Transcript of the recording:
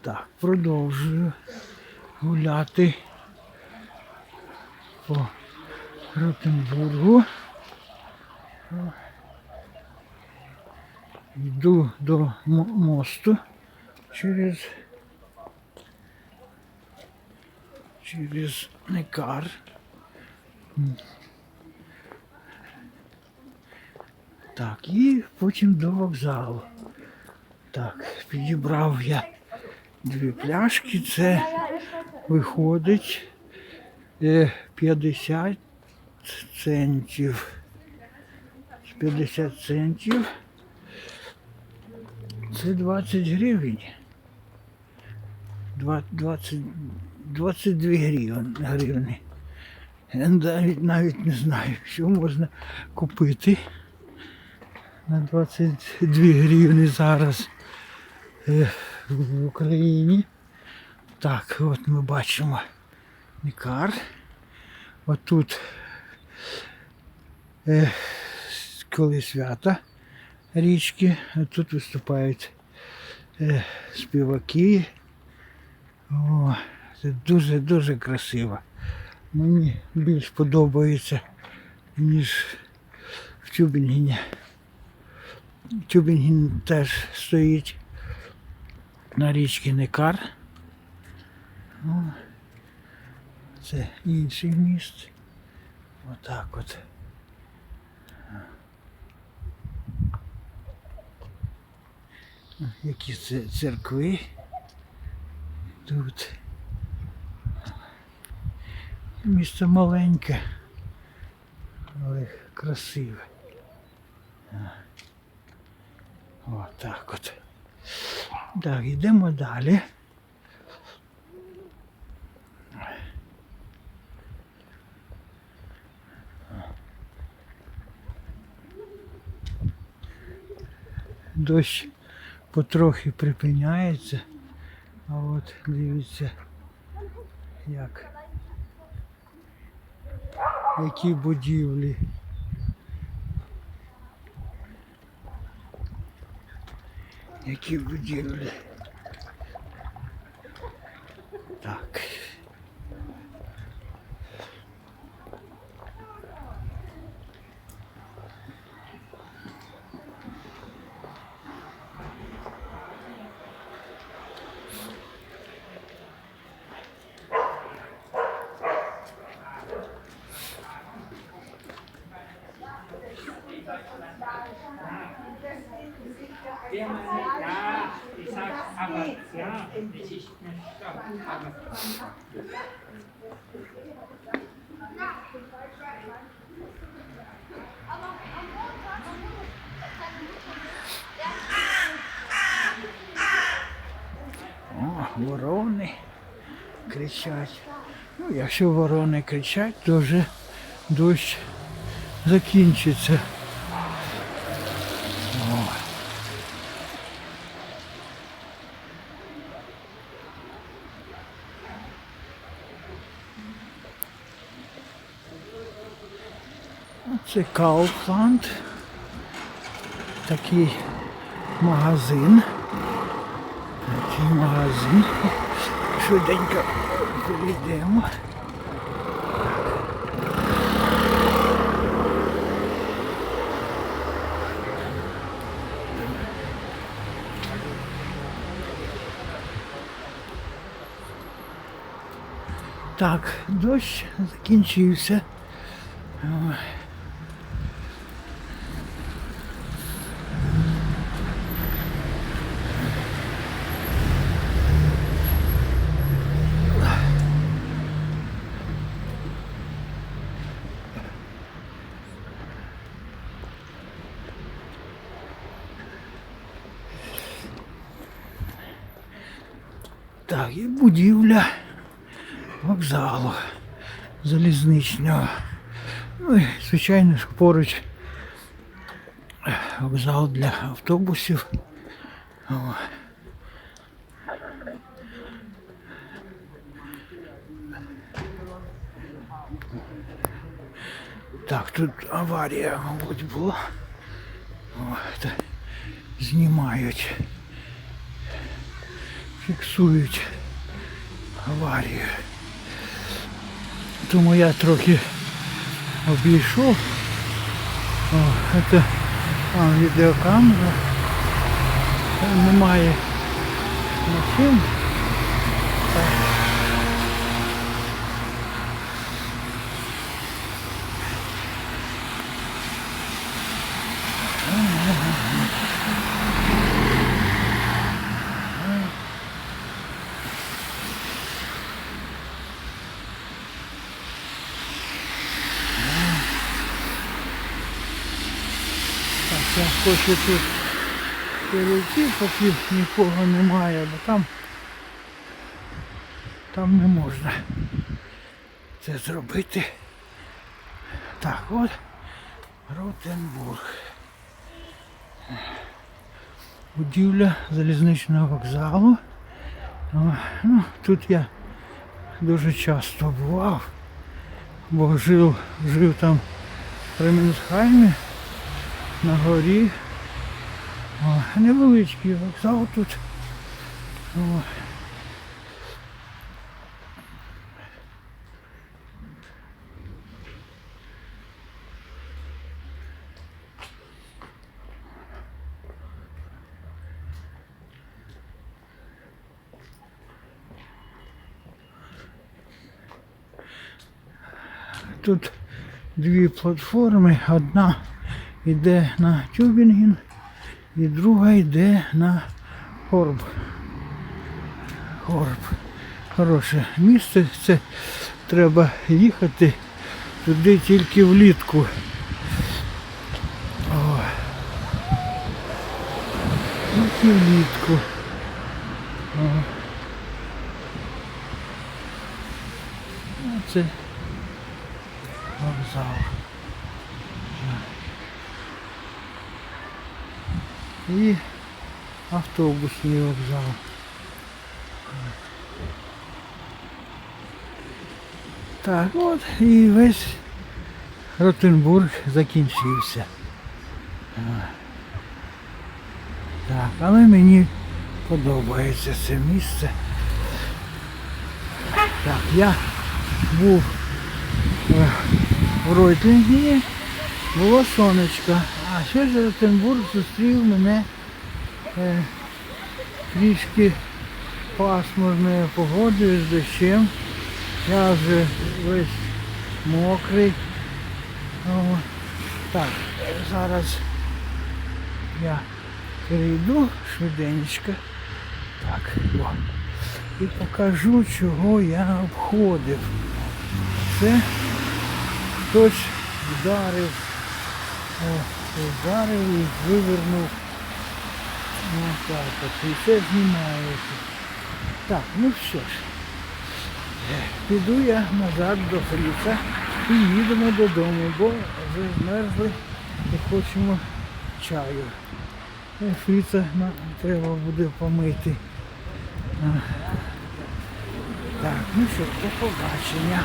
Так, продовжую гуляти по Ротенбургу. Йду до мосту через через Некар. Так, і потім до вокзалу. Так, підібрав я дві пляшки. Це виходить е, 50 центів. 50 центів. Це 20 гривень. Два- 20, 22 гривні. Навіть, навіть не знаю, що можна купити на 22 гривні зараз е, в Україні. Так, от ми бачимо Нікар. Отут, е, коли свята річки, тут виступають е, співаки. О, це дуже-дуже красиво. Мені більш подобається, ніж в Тюбінгені. Тюбінген теж стоїть на річці Некар. О, це інший міст. Отак от. Які це церкви тут. Місто маленьке, але красиве. Отак от. Так, йдемо далі. Дощ потрохи припиняється, а от дивіться, як які будівлі. Які будівлі. Так. О, ворони кричать. Ну, якщо ворони кричать, то вже дощ закінчиться. О. Це Kaufland. Такий магазин. Такий магазин. Швиденько перейдемо. Так, дощ закінчився. Так, і будівля вокзалу залізничного. Ну і, звичайно, ж поруч е, вокзал для автобусів. О. Так, тут аварія, мабуть, була. О, та знімають. Фіксують аварію. Тому я трохи обійшов. О, це там відеокамера. Там немає машин. Так. Так, я хочу тут перейти, поки нікого немає, бо там, там не можна це зробити. Так, от Ротенбург. Будівля залізничного вокзалу. Ну, тут я дуже часто бував, бо жив, жив там при Мінсхаймі на горі. О, невеличкий вокзал тут. О. Тут дві платформи. Одна йде на Тюбінген і друга йде на Хорб. Хорб. Хороше місце. Це треба їхати туди тільки влітку. О. Тільки влітку. О. Оце вокзал. І автобусний вокзал. Так, от і весь Ротенбург закінчився. Так, але мені подобається це місце. Так, я був е, в Ройтингені, було сонечко, а ще ж Ротенбург зустрів мене е, трішки пасмурною погодою з дощем. Я вже весь мокрий. О, так, зараз я перейду швиденько. Так, о. І покажу, чого я обходив. Це хтось вдарив. О, вдарив і вивернув. Ну так, і це знімається. Так, ну що ж. Піду я назад до Фріца і їдемо додому, бо вже змерзли і хочемо чаю. Е, Фріца нам треба буде помити. Так, ну що, до побачення.